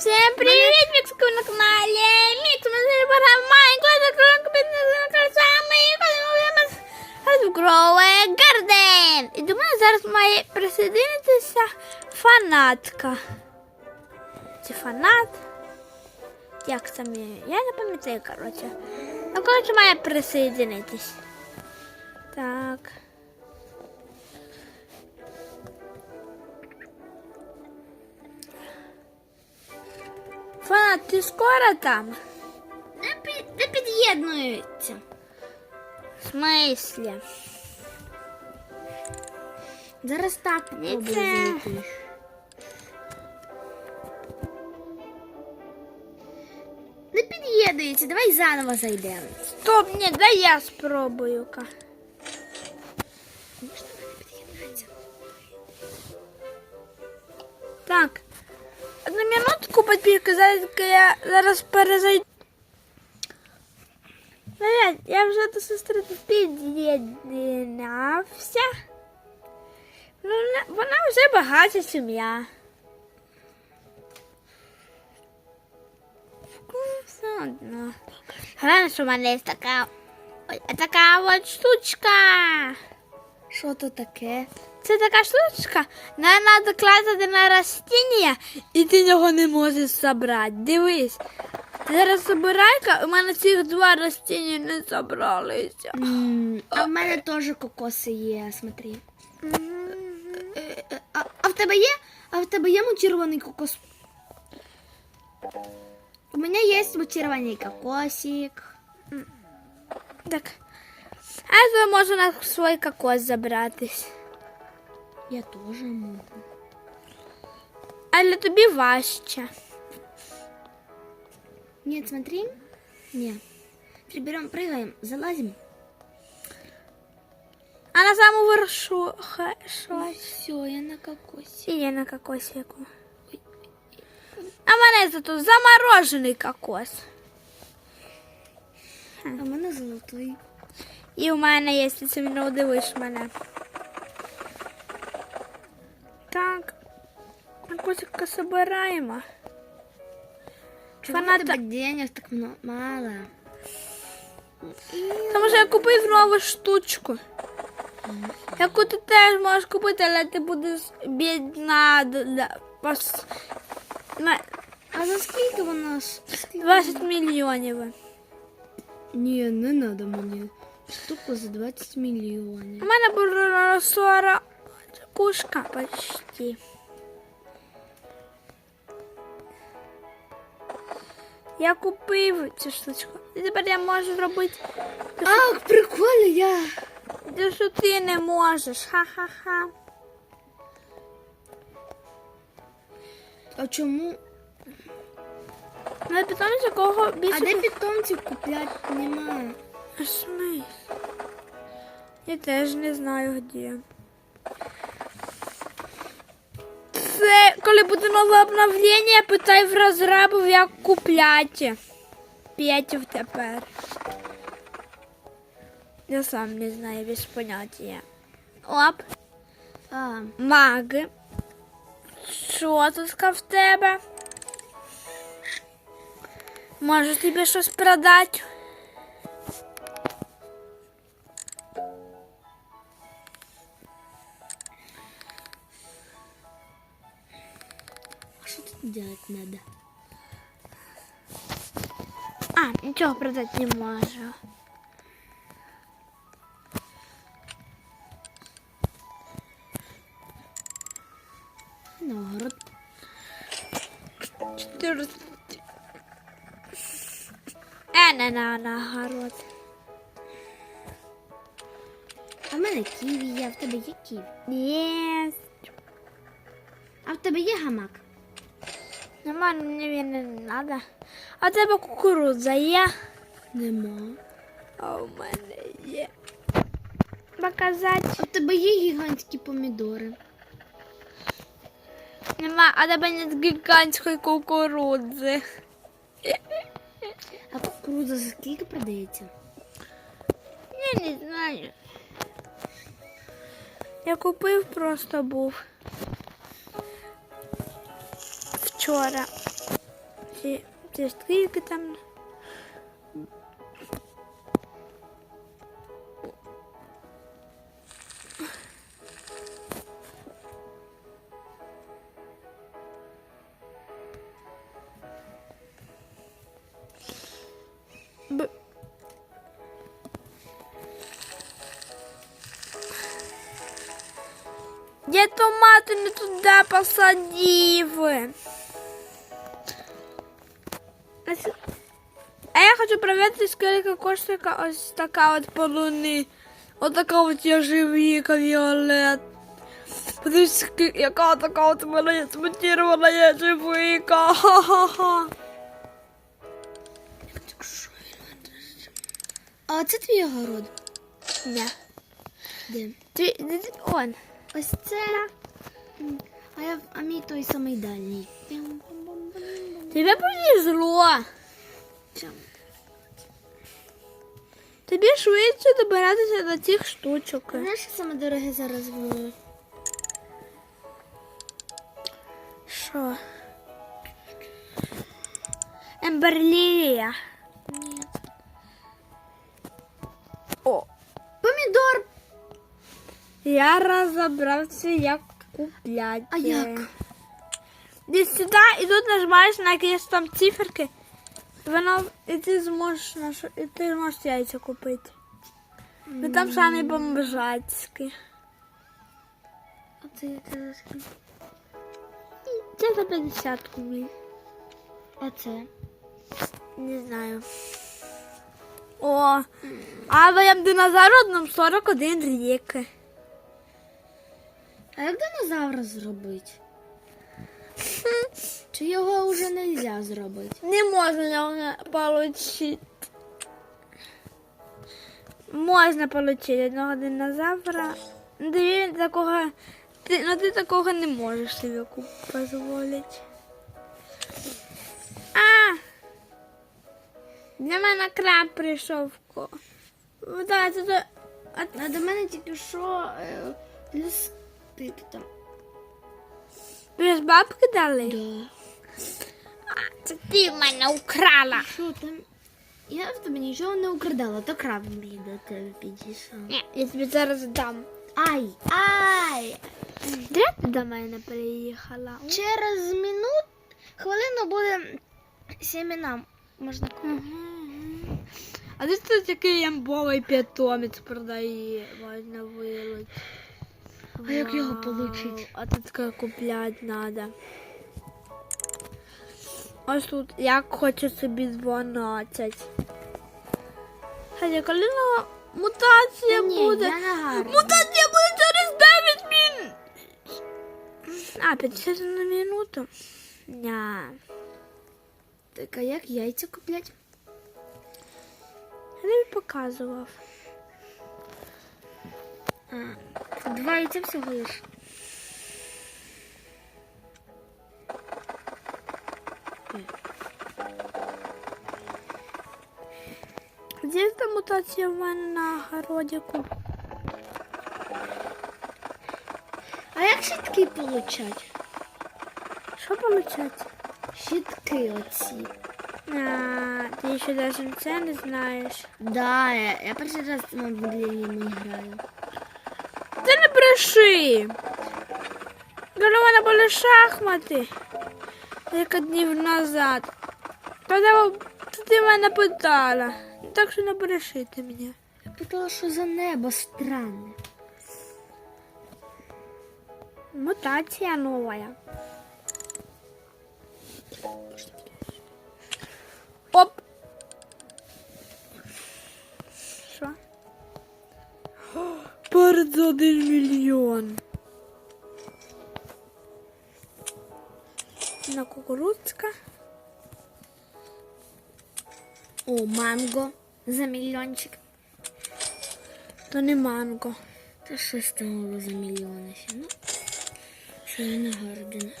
Всем привет, Микс вы на канале Микс, мы сегодня пограем в Майнкрафт, закрою Грове Гарден. І до мене зараз має присоединитися фанатка. Це фанат. Як там є? Я не пам'ятаю, коротше. Ну, коротше, має присоединитись. Так. Фанат, ти скоро там? Не під'єднуються. В смислі? Зараз так Ні, попробую це- зайти. Не під'єднується, давай заново зайдемо. Стоп, ні, дай я спробую-ка. Можна минутку, подпілька, зараз я зараз перезайду. Привет, я вже до сестри під'єднався. Ну, вона- вже багата сім'я. Все одно. Що в мене є така, ой, така от штучка. Що то таке? Це така штучка, на треба класти на растіння, і ти його не можеш забрати. Дивись. Зараз забирай-ка, у мене цих два растіння не забралися. М, А в мене теж кокоси є, смотри. Е, е, А, а в тебе є? А в тебе є мутірований кокос? У мене є мутірований кокосик. Так. А я можу на свій кокос забратись. Я теж можу. Але тобі важче. Нет, смотри. Не. Приберем, прыгаем, залазим. А на саму вершу хай щось. Все, я на кокосе. І я на кокосику. А в мене зато заморожений кокос. А в мене золотий. І в мене є, якщо ти не удивиш мене. Так. Котика собираємо. Чого в Фаната- тебе денег так мно- мало? Тому що я купив нову штучку. Яку ти теж можеш купити, але ти будеш бідна. д- да, пос- на А за скільки вона? ж- скільки? 20 мільйонів. Ні, не надо мені. Штуку за 20 У мільйонів. мене було 40 кушка почти. Я купив цю штучку. І тепер я можу зробити що- Ах, прикольно, я. те, що ти не можеш. Ха-ха-ха. А чому? Ну, питання, з якого більше... А де питомців купляти немає? А смисл? Я теж не знаю де. Це коли буде нове обновлення, питай в розрабів, як купляти. П'ятів тепер. Я сам не знаю без поняття. Оп, А, маги. Що тут в тебе? Можу тобі щось продати? Що тут делать надо? А, нічого продати не можу. На огород. 14. Е, не на, на огород. А в мене ківі є, а в тебе є ківі. Є. А в тебе є гамак? Нема, мені не треба. А тебе кукурудза є? Нема. А у мене є. Показати. А в тебе є гігантські помідори? Нема, а тебе нет гігантської кукурудзи. А кукурудза за скільки продається? Я не знаю. Я купив просто був. Вчора. Чи, чи скільки там? Б... Я томати не туди посадив. А я хочу проверити, скільки коштує ось така от полуни. Ось така от яжевіка Віолет. Подивись, ски- яка така от мене є смонтірована яжевіка. Ха-ха-ха. А це твій огород? Ні. Де? Ти- он. Ось це. А я а мій той самий дальній. Тебе повезло. Тобі швидше добиратися до цих штучок. Знаєш, що саме дороге зараз в Що? Емберлія. Ні. О, Помідор. я розібрався, як купляти. А як? Десь сюди і тут нажимаєш на якісь там циферки. Воно, і ти зможеш наш, і ти можеш яйця купити. Ну там самі бомбжацькі. А це яке? Це за 50 кубів. А це? Не знаю. О, але я динозавр одному 41 рік. А як динозавра зробити? Чи його вже не можна зробити? Не можна получить. Можна получити одного динозавра. Ти такого, ти, ну ти такого не можеш собі дозволити. А! Для мене краб прийшов. Ну, да, це, а, А до мене тільки що е, листи там. Ж бабки дали? Да. А, це ти в мене украла. Що там? Я в тебе нічого не украдала, то краб мій до тебе підійшов. Ні, я тобі зараз дам. Ай! Ай! Де ти до мене приїхала? Через минут хвилину буде сімена. Можна Мгм. А десь тут такий ямбовий питомець продає, можна вилить. А як його получить? А тут таке купляти треба. Ось тут як хоче собі 12. Хай, коли ну, мутація Ні, буде. я. Мутація буде через 9 мін. А, 50 на минуту. Ня. Так, а як яйця куплять? Я тобі показував. А, два яйця всього лиш. Де та мутація в мене на городику? А як щітки получать? Що получать? Щітки оці. А, ти ще навіть це не знаєш. Да, я, я перший раз на граю. Не бреши. Коли в мене були шахмати кілька днів назад. Тоді, то ти мене питала. Так що не бреши ти мені. Я питала, що за небо странне. Мутація нова. Оп. Перед за один мільйон. На кукурудзка. О, манго за мільйончик. То не манго. Та щось там було за мільйони ще. Ну, що я не гордина.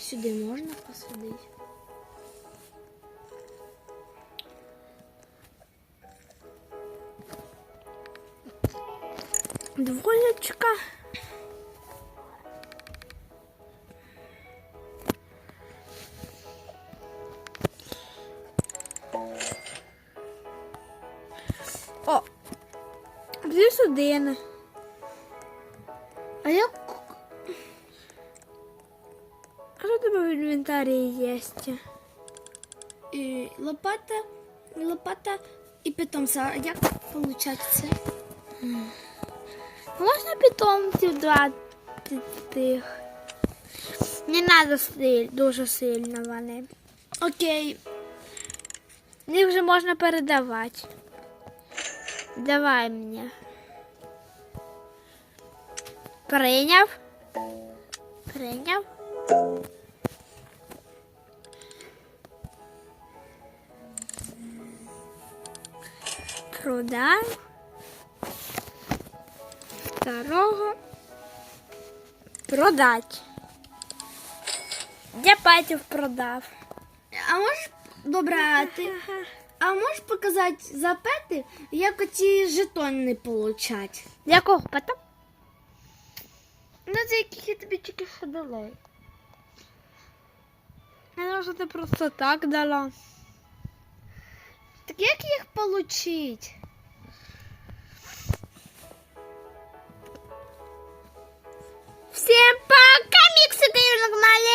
Сюди можна посадити? Двоєчка. О, плюс один. А як А що тебе в інвентарі є? е, лопата, лопата і питомця. А як це? Можна питомців два тих. Не треба силь, дуже сильно вони. Окей. Їх вже можна передавати. Давай мені. Прийняв. Прийняв. Продав. Второго. Продать. Я патів продав. А можеш добре, а ти. А можеш показати запити, як оці жетони получать? Якого потом? Ну, це яких я тобі тільки що дала. Я що ти просто так дала. Так як їх получить? Всем пока, миксы, на канале!